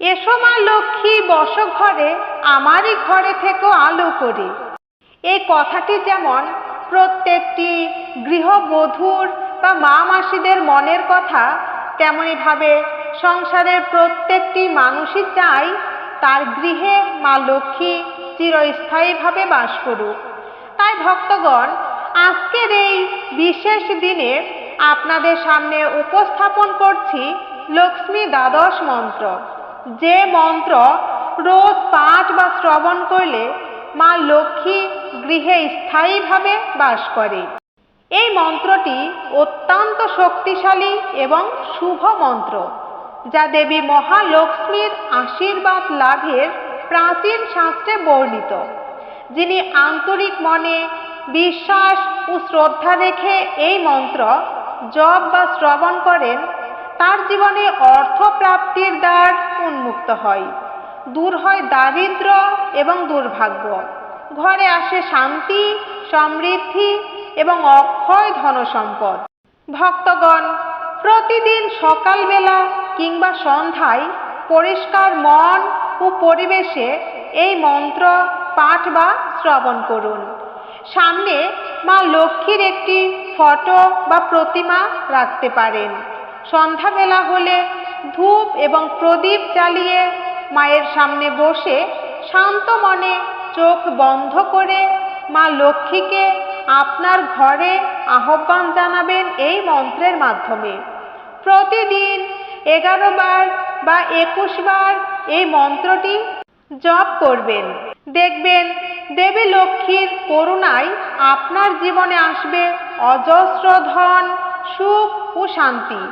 এসো মা লক্ষ্মী, বস ঘরে, আমারই ঘরে থেকেও আলো করে। এই কথাটি যেমন প্রত্যেকটি গৃহবধূর বা মা মাসিদের মনের কথা, তেমনিভাবে সংসারের প্রত্যেকটি মানুষই চায় তার গৃহে মা লক্ষ্মী চিরস্থায়ীভাবে বাস করুক। তাই ভক্তগণ, আজকের এই বিশেষ দিনে আপনাদের সামনে উপস্থাপন করছি লক্ষ্মী দ্বাদশ মন্ত্র। যে মন্ত্র রোজ পাঠ বা শ্রবণ করলে মা লক্ষ্মী গৃহে স্থায়ীভাবে বাস করে। এই মন্ত্রটি অত্যন্ত শক্তিশালী এবং শুভ মন্ত্র, যা দেবী মহালক্ষ্মীর আশীর্বাদ লাভের প্রাচীন শাস্ত্রে বর্ণিত, যিনি আন্তরিক মনে, বিশ্বাস ও শ্রদ্ধা রেখে এই মন্ত্র জপ বা শ্রবণ করেন, তার জীবনে অর্থ প্রাপ্তির দ্বার উন্মুক্ত হয়। দূর হয় দারিদ্র এবং দুর্ভাগ্য। ঘরে আসে শান্তি, সমৃদ্ধি এবং অক্ষয় ধনসম্পদ। ভক্তগণ, প্রতিদিন সকালবেলা কিংবা সন্ধ্যায় পরিষ্কার মন ও পরিবেশে এই মন্ত্র পাঠ বা শ্রবণ করুন। সামনে মা লক্ষ্মীর একটি ফটো বা প্রতিমা রাখতে পারেন। সন্ধ্যাবেলা হলে ধূপ এবং প্রদীপ জ্বালিয়ে মায়ের সামনে বসে শান্ত মনে চোখ বন্ধ করে মা লক্ষ্মীকে আপনার ঘরে আহ্বান জানাবেন এই মন্ত্রের মাধ্যমে। প্রতিদিন এগারো বার বা একুশ বার এই মন্ত্রটি জপ করবেন। দেখবেন দেবী লক্ষ্মীর করুণায় আপনার জীবনে আসবে অজস্র ধন, সুখ ও শান্তি।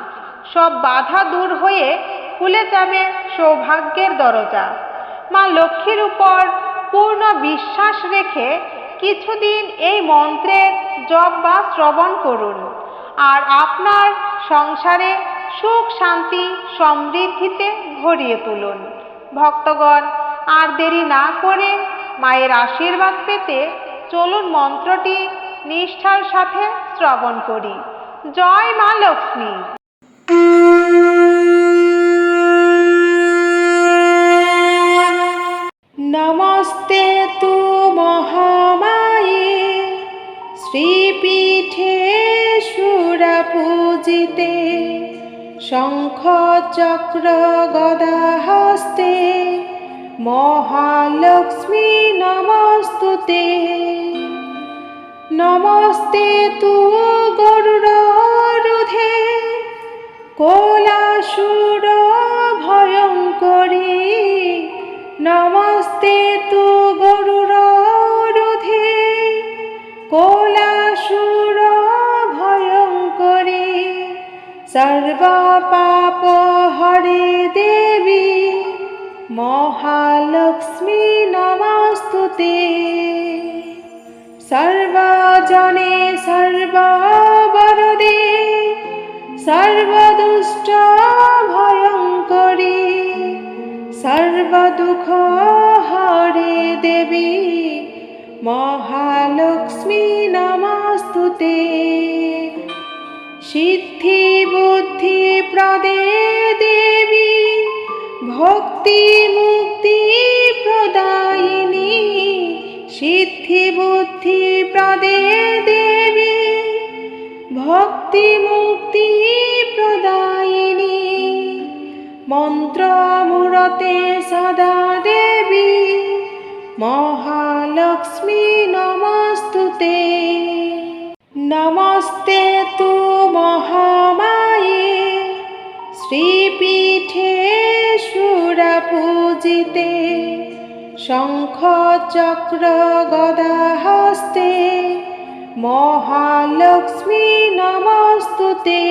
সব বাধা দূর হয়ে খুলে যাবে সৌভাগ্যের দরজা। মা লক্ষ্মীর উপর পূর্ণ বিশ্বাস রেখে কিছুদিন এই মন্ত্রের জপ বা শ্রবণ করুন। আর আপনার সংসারে সুখ, শান্তি, সমৃদ্ধিতে ভরিয়ে তুলুন। ভক্তগণ, আর দেরি না করে মায়ের আশীর্বাদ পেতে চলুন মন্ত্রটি নিষ্ঠার সাথে শ্রবণ করি। জয় মা লক্ষ্মী। নমস্তে তু মহামায়ে। শ্রীপীঠে সুরপূজিতে শঙ্খ চক্র গদা হস্তে মহালক্ষ্মী নমস্তুতে। নমস্তে তু গরুড়ে কোলাসুর ভয়ঙ্করী, নমস্তে তু গরুর গরুড়ে কোলাসুর ভয়ঙ্করী, সর্বপাপ হরে দেবী, মহালক্ষ্মী নমস্তুতে। সর্বজনে সর্ববরদে সর্বদুষ্ট ভয়ঙ্করী সর্বদুঃখ হরে দেবী, মহালক্ষ্মী নমস্তুতে। সিদ্ধি বুদ্ধি প্রদে দেবী ভক্তি মুক্তি প্রদায়িনী সিদ্ধি বুদ্ধি প্রদে দেবী ভক্তি মুক্তি মন্ত্র মূরতে সদা দেবী মহালক্ষ্মী নমস্তুতে। নমস্তে তু মহামায়ে, শ্রীপীঠে সুরপূজিতে শঙ্খ চক্র গদা হস্তে মহালক্ষ্মী নমস্তুতে।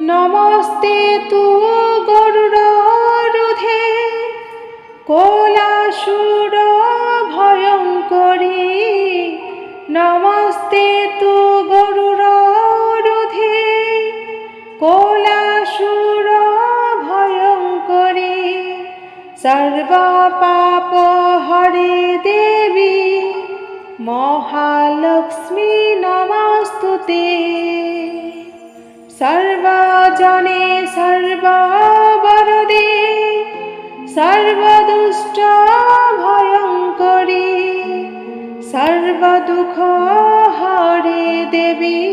নমস্তে তু গরুড়ে কোলাসুর ভয়ঙ্করী। নমস্তে তু গরুড়ে কোলাসুর ভয়ঙ্করী। সর্বপাপ হরে দেবী। মহালক্ষ্মী নমস্তুতে। সর্বজনে সর্ববরদে সর্বদুষ্ট ভয়ঙ্করী সর্বদুঃখ হরে দেবী,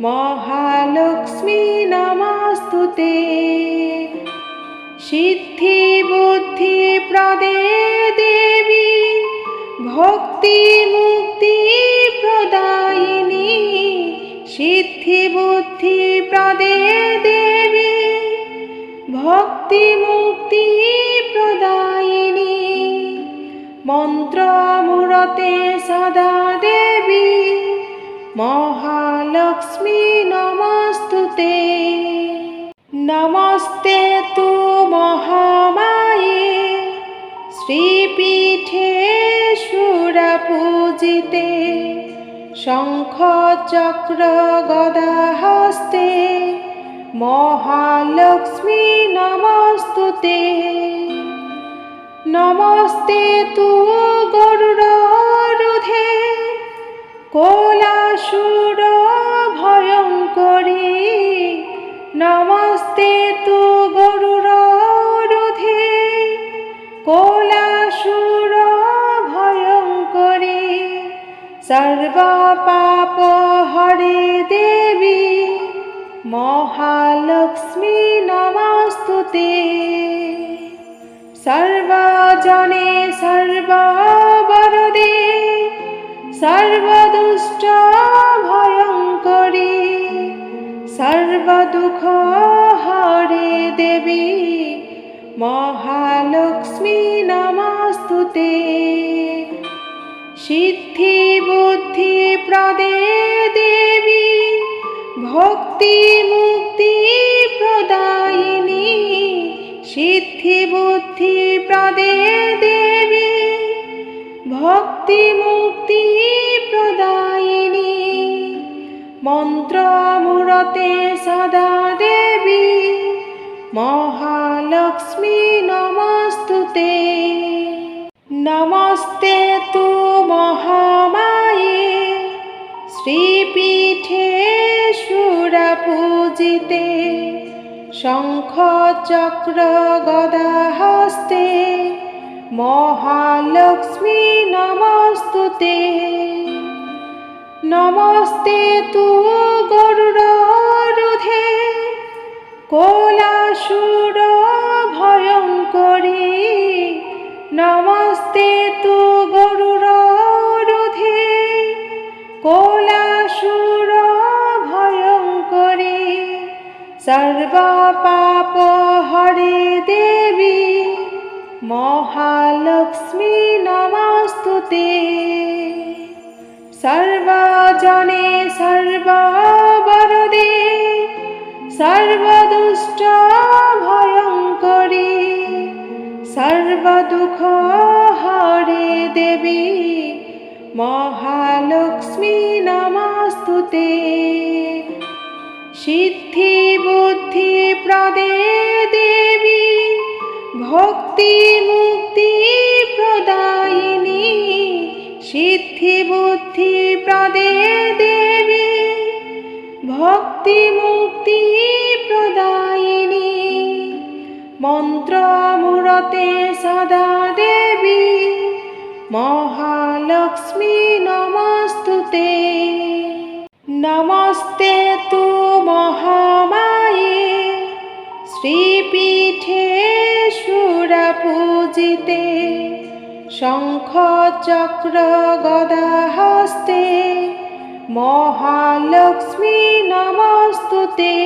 মহালক্ষ্মী নমস্তুতে। সিদ্ধি বুদ্ধি প্রদে দেবী ভক্তি মুক্তি প্রদায়িনী সিদ্ধি বুদ্ধি প্রদে দেবী, ভক্তি মুক্তি প্রদায়িনী। মন্ত্র মূরতে সদা দেবী, মহালক্ষ্মী নমস্তুতে। নমস্তে তু মহামায়ে, শ্রীপীঠে সুরপূজিতে। শঙ্খ চক্র গদা হস্তে মহালক্ষ্মী নমস্তুতে। নমস্তে তু গরুড়ে কোলাসুর ভয়ঙ্করী নমস্তে তু সর্বপাপ হরে দেবী মহালক্ষ্মী নমস্তুতে। সর্বজনে সর্ববরদে সর্বদুষ্ট ভয়ঙ্করী সর্বদুঃখ হরে দেবী মহালক্ষ্মী নমস্তুতে। সিদ্ধি বুদ্ধি প্রদে দেবী, ভক্তি মুক্তি প্রদায়িনী। সিদ্ধি বুদ্ধি প্রদে দেবী, ভক্তি মুক্তি প্রদায়িনী। মন্ত্র মূরতে সদা দেবী, মহালক্ষ্মী নমস্তুতে। নমস্তে তু মহামায়ে। শ্রীপীঠে সুরপূজিতে শঙ্খ চক্র গদা হস্তে মহালক্ষ্মী নমস্তুতে। নমস্তে তু গরুড়ে কোলাসুর মহালক্ষ্মী নমস্তুতে। সর্বজনে সর্ববরদে, সর্বদুষ্ট ভয়ঙ্করী, সর্বদুঃখ হরে দেবী, মহালক্ষ্মী নমস্তুতে। সিদ্ধি বুদ্ধি প্রদে দেবী ভক্তি মুক্তি প্রদায়িনী, সিদ্ধি বুদ্ধি প্রদে দেবী। ভক্তি মুক্তি প্রদায়িনী মন্ত্র মূরতে সদা দেবী। মহালক্ষ্মী নমস্তুতে। নমস্তে সুরপূজিতে শঙ্খ চক্র গদা হস্তে মহালক্ষ্মী নমস্তুতে।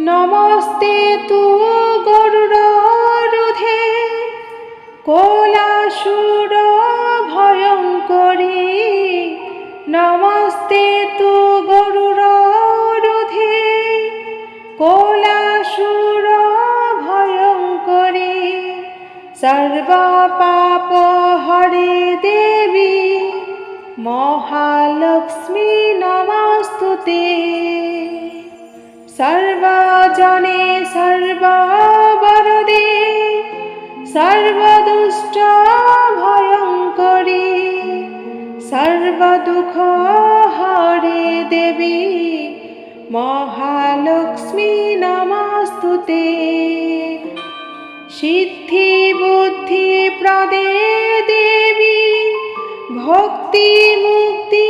নমস্তে তু গরুড়ে কোলাসুর ভয়ঙ্করী সর্বপাপ হরে দেবী মহালক্ষ্মী নমস্তুতে। সর্বজনে সর্ববরদে সর্বদুষ্ট ভয়ঙ্করী সর্বদুঃখ হরে দেবী মহালক্ষ্মী নমস্তুতে। সিদ্ধি বুদ্ধি প্রদে দেবী, ভক্তি মুক্তি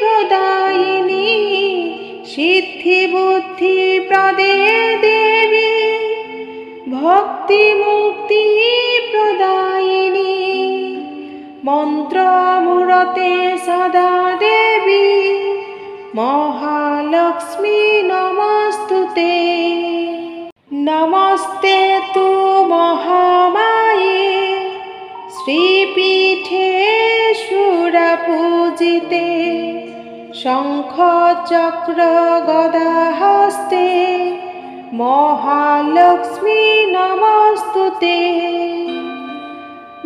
প্রদায়িনী, সিদ্ধি বুদ্ধি প্রদে দেবী, ভক্তি মুক্তি প্রদায়িনী, মন্ত্রমূরতে সদা দেবী, মহালক্ষ্মী নমস্তুতে। নমস্তে তু মহামায়ে শ্রীপীঠে সুরপূজিতে শঙ্খ চক্র গদা হস্তে মহালক্ষ্মী নমস্তুতে।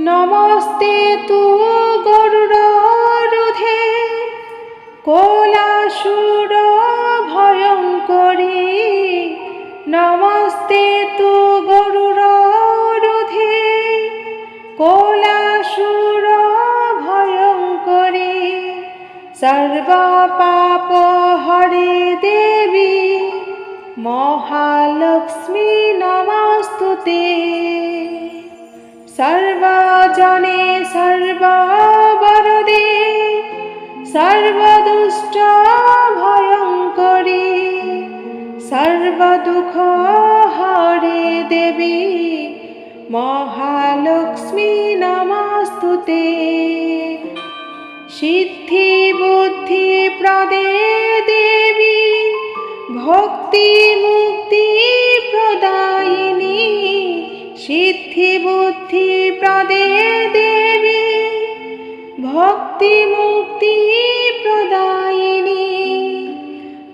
নমস্তে তু গরুড়ে দেবী, মহালক্ষ্মী নমস্তুতে। সর্বজনে সর্ববরদে, সর্বদুষ্ট ভয়ঙ্করী, সর্বদুঃখ হরে দেবী, মহালক্ষ্মী নমস্তুতে। সিদ্ধি বুদ্ধি প্রদে দেবী ভক্তি মুক্তি প্রদায়িনী, সিদ্ধি বুদ্ধি প্রদে দেবী। ভক্তি মুক্তি প্রদায়িনী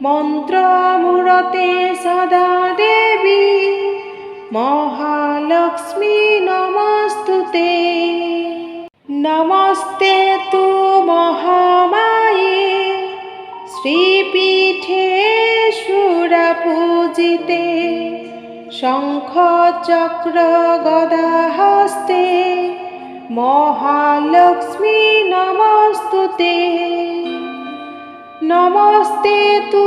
মন্ত্রমূরতে সদা দেবী। মহালক্ষ্মী নমস্তুতে। নমস্তে তু মহামায়ে। শ্রীপীঠে সুরপূজিতে শঙ্খ চক্র গদা হস্তে মহালক্ষ্মী নমস্তুতে। নমস্তে তু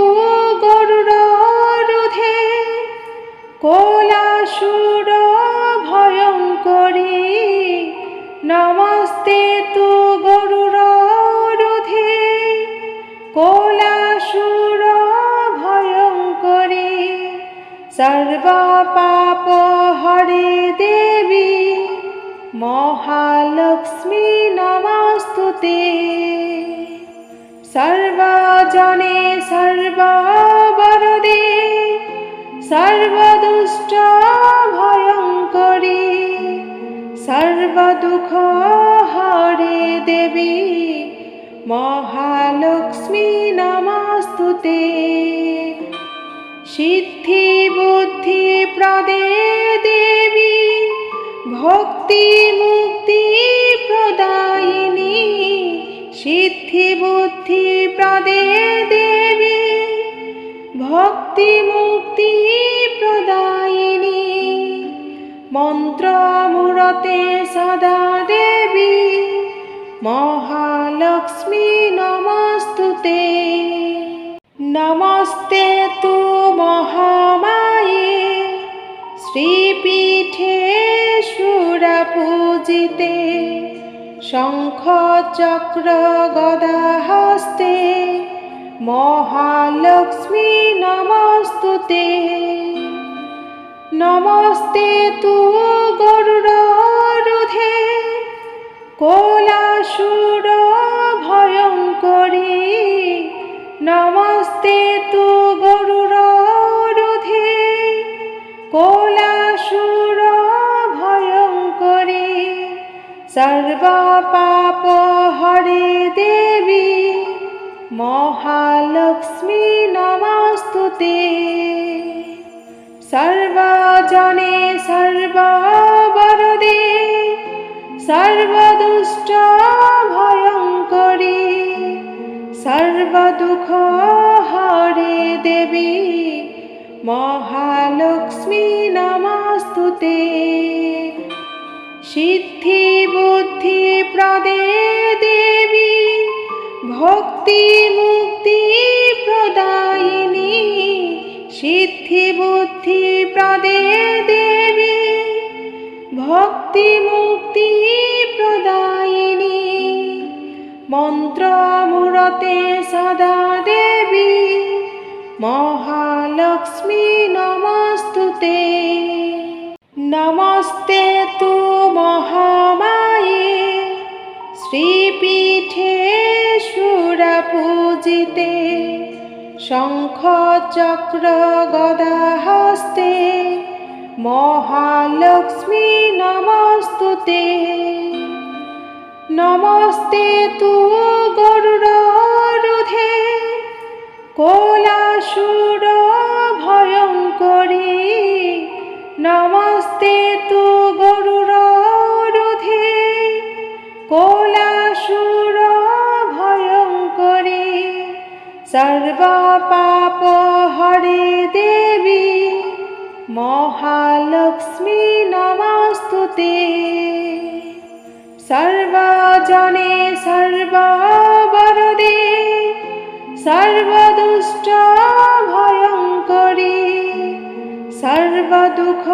গরুড়ে কোলাসুর ভয়ঙ্করী নমস্তে সর্বপাপ হরে দেবী মহালক্ষ্মী নমস্তুতে। সর্বজনে সর্ববরদে সর্বদুষ্ট ভয়ঙ্করী সর্বদুঃখ হরে দেবী মহালক্ষ্মী নমস্তুতে। সিদ্ধি বুদ্ধি প্রদে দেবী, ভক্তি মুক্তি প্রদায়িনী। সিদ্ধি বুদ্ধি প্রদে দেবী, ভক্তি মুক্তি প্রদায়িনী। মন্ত্রমূরতে সদা দেবী, মহালক্ষ্মী নমস্তুতে। নমস্তে তু মহামায়ে। শ্রীপীঠে সুরপূজিতে শঙ্খ চক্র গদা হস্তে মহালক্ষ্মী নমস্তুতে। নমস্তে তু গরুড়ে কোলাসুর সর্বপাপ হরে দেবী মহালক্ষ্মী নমস্তুতে। সর্বজনে সর্ববরদে সর্বদুষ্ট ভয়ঙ্করী সর্বদুঃখ হরে দেবী মহালক্ষ্মী নমস্তুতে। সিদ্ধি বুদ্ধি প্রদে দেবী, ভক্তি মুক্তি প্রদায়িনী, সিদ্ধি বুদ্ধি প্রদে দেবী, ভক্তি মুক্তি প্রদায়িনী, মন্ত্রমূরতে সদা দেবী, মহালক্ষ্মী নমস্তুতে। নমস্তে তু মহামায়ে। শ্রীপীঠে সুরপূজিতে শঙ্খ চক্র গদা হস্তে মহালক্ষ্মী নমস্তুতে। নমস্তে তু গরুড়ে কোলাসুর ভয়ঙ্করী। নমস্তে তু গরুড়ে কোলাসুর ভয়ঙ্করী। সর্বপাপ হরে দেবী। মহালক্ষ্মী নমস্তুতে। সর্বজনে সর্ববরদে। সর্বদুষ্ট ভয়ঙ্করী। সর্বদুঃখ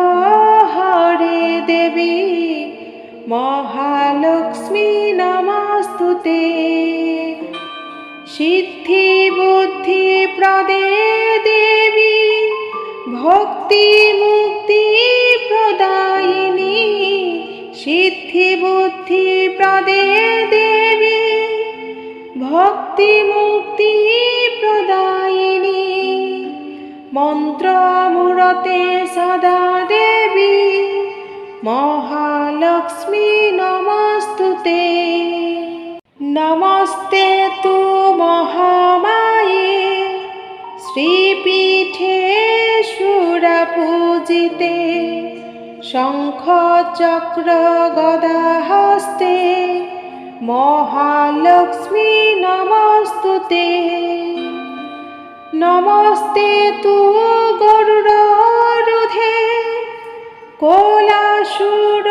হরে দেবী, মহালক্ষ্মী নমস্তুতে। সিদ্ধি বুদ্ধি প্রদে দেবী, ভক্তি মুক্তি প্রদায়িনী। সিদ্ধি বুদ্ধি প্রদে দেবী, ভক্তি মুক্তি প্রদায়িনী। মন্ত্রমূরতে সদা দেবী মহালক্ষ্মী নমস্তুতে। নমস্তে তু মহামায়ে, শ্রীপীঠে সুরপূজিতে শঙ্খ চক্র গদা হস্তে মহালক্ষ্মী নমস্তুতে। নমস্তে তু গরুড়ে কোলাসুর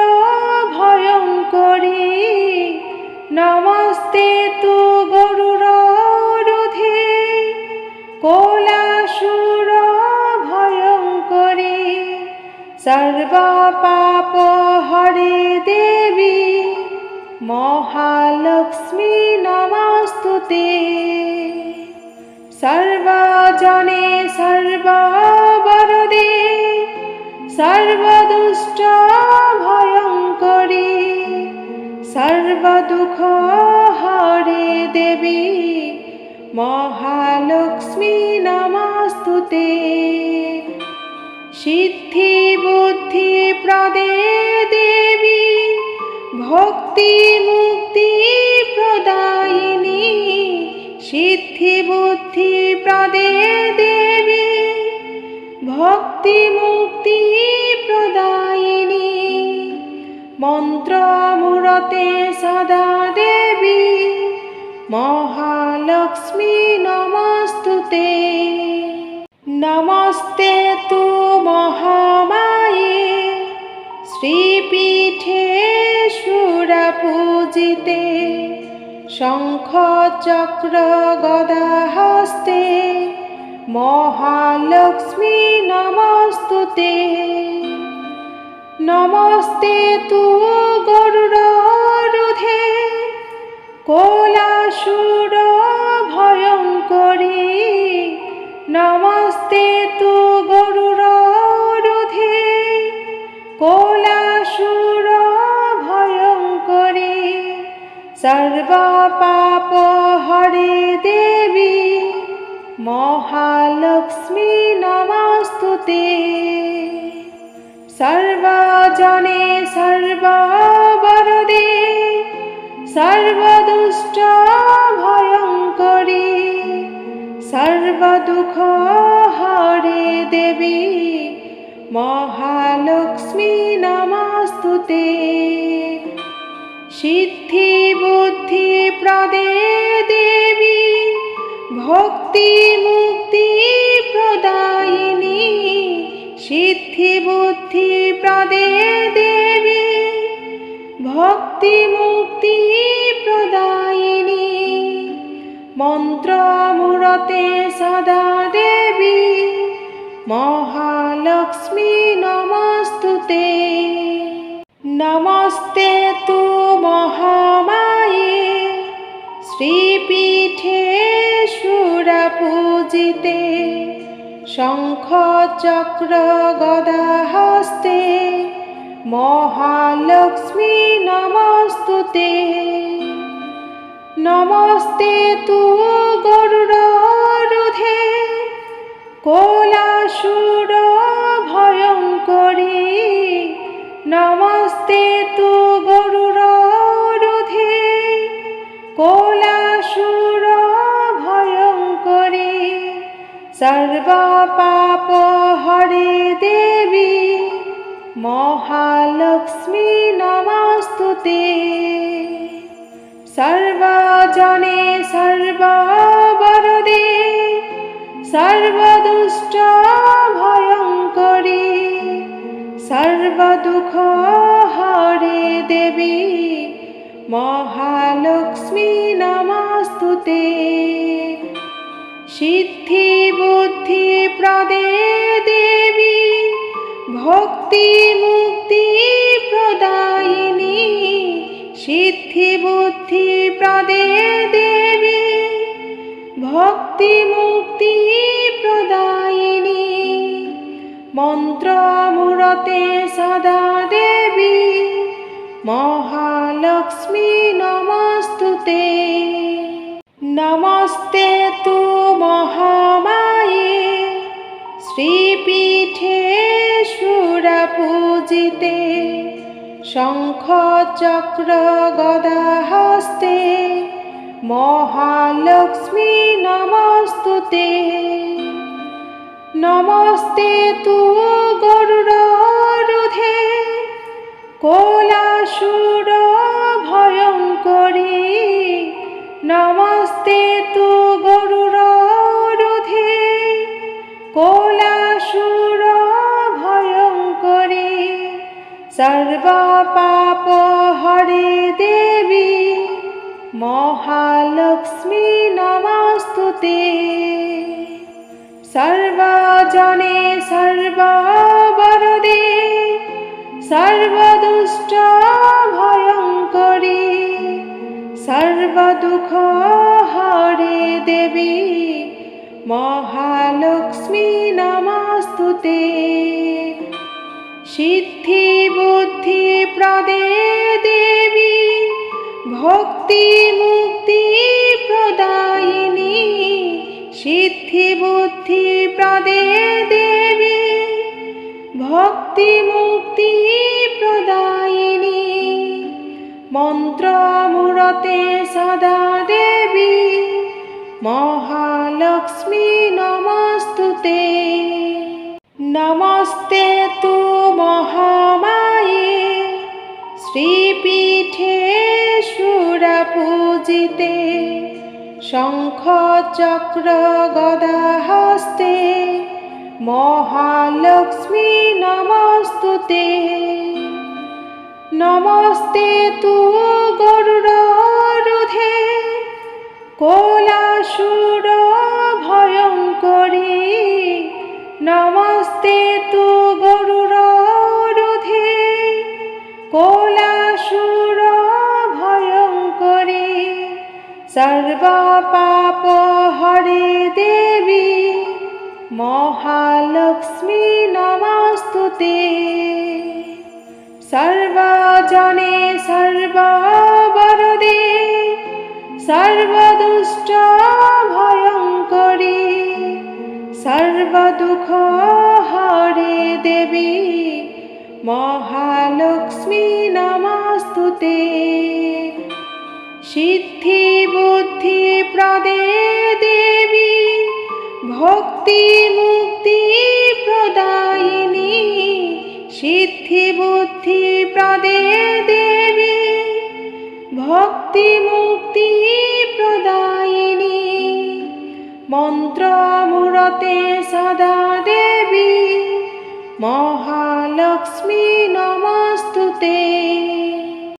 ভয়ঙ্করী। নমস্তে তু গরুড়ে কোলাসুর ভয়ঙ্করী। সর্বপাপ হরে দেবী। মহালক্ষ্মী নমস্তুতে। সর্বজনে সর্ববরদে সর্বদুষ্ট ভয়ঙ্করী সর্বদুঃখ হরে দেবী, মহালক্ষ্মী নমস্তুতে। সিদ্ধি বুদ্ধি প্রদে দেবী, ভক্তি মুক্তি প্রদায়িনী সিদ্ধি বুদ্ধি প্রদে দেবী ভক্তি মুক্তি প্রদায়িনী। মন্ত্রমূরতে সদা দেবী, মহালক্ষ্মী নমস্তুতে। নমস্তে তু মহামায়ে, শ্রীপীঠে সুরপূজিতে। শঙ্খ চক্র গদা হস্তে মহালক্ষ্মী নমস্তুতে। নমস্তে তু গরুড়ে কোলাসুর ভয়ঙ্করী। নমস্তে তু গরুড়ে কোলাসুর সর্বপাপ হরে দেবী মহালক্ষ্মী নমস্তুতে। সর্বজনে সর্ববরদে সর্বদুষ্ট ভয়ঙ্করী সর্বদুঃখ হরে দেবী মহালক্ষ্মী নমস্তুতে। সিদ্ধি বুদ্ধি প্রদে দেবী, ভক্তি মুক্তি প্রদায়িনী। সিদ্ধি বুদ্ধি প্রদে দেবী, ভক্তি মুক্তি প্রদায়িনী। মন্ত্রমূরতে সদা দেবী, মহালক্ষ্মী নমস্তুতে। নমস্তে তু মহামায়ে। শ্রীপীঠে সুরা পূজিতে শঙ্খ চক্র গদা হস্তে মহালক্ষ্মী নমস্তুতে। নমস্তে তু গরুড়ে কোলাসুর ভয়ঙ্করী। নমস্তে তু গরুড়ে কোলাসুর ভয়ঙ্করী সর্বপাপ হরে দেবী মহালক্ষ্মী নমস্তুতে। সর্বজনে সর্ববরদে সর্বদুষ্ট ভয়ঙ্করী সর্বদুঃখ হরে দেবী, মহালক্ষ্মী নমস্তুতে। সিদ্ধি বুদ্ধি প্রদে দেবী, ভক্তি মুক্তি প্রদায়িনী। সিদ্ধি বুদ্ধি প্রদে দেবী, ভক্তি মুক্তি প্রদায়িনী। মন্ত্র মূরতে সদা দেবী মহালক্ষ্মী নমস্তুতে। নমস্তে তু মহামায়ে। শ্রীপীঠে সুরা পূজিতে শঙ্খ চক্র গদা হস্তে মহালক্ষ্মী নমস্তুতে। নমস্তে তু গরুড়ে কোলাসুর ভয়ঙ্করী নমস্তে তু গরুড়ে কোলাসুর ভয়ঙ্করী সর্বপাপ হরে দেবী। মহালক্ষ্মী নমস্তুতে। সর্বজনে সর্ববরদে, সর্বদুষ্ট ভয়ঙ্করী, সর্বদুঃখ হরে দেবী, মহালক্ষ্মী নমস্তুতে। সিদ্ধি বুদ্ধি প্রদে দেবী, ভক্তি মুক্তি প্রদায়িনী সিদ্ধি বুদ্ধি প্রদে দেবী, ভক্তি মুক্তি প্রদায়িনী। মন্ত্র মূরতে সদা দেবী, মহালক্ষ্মী নমস্তুতে। নমস্তে তু মহামায়ে, শ্রীপীঠে সুরা পূজিতে শঙ্খ চক্র গদা হস্তে মহালক্ষ্মী নমস্তুতে। নমস্তে তু গরুড়ে কোলাসুর ভয়ঙ্করী নমস্তে তু গরুড়ে কোলাসুর সর্বপাপ হরে দেবী মহালক্ষ্মী নমস্তুতে। সর্বজনে সর্ববরদে সর্বদুষ্ট ভয়ঙ্করী সর্বদুঃখ হরে দেবী মহালক্ষ্মী নমস্তুতে। সিদ্ধি বুদ্ধি প্রদে দেবী, ভক্তি মুক্তি প্রদায়িনী। সিদ্ধি বুদ্ধি প্রদে দেবী, ভক্তি মুক্তি প্রদায়িনী। মন্ত্র মূরতে সদা দেবী, মহালক্ষ্মী নমস্তুতে।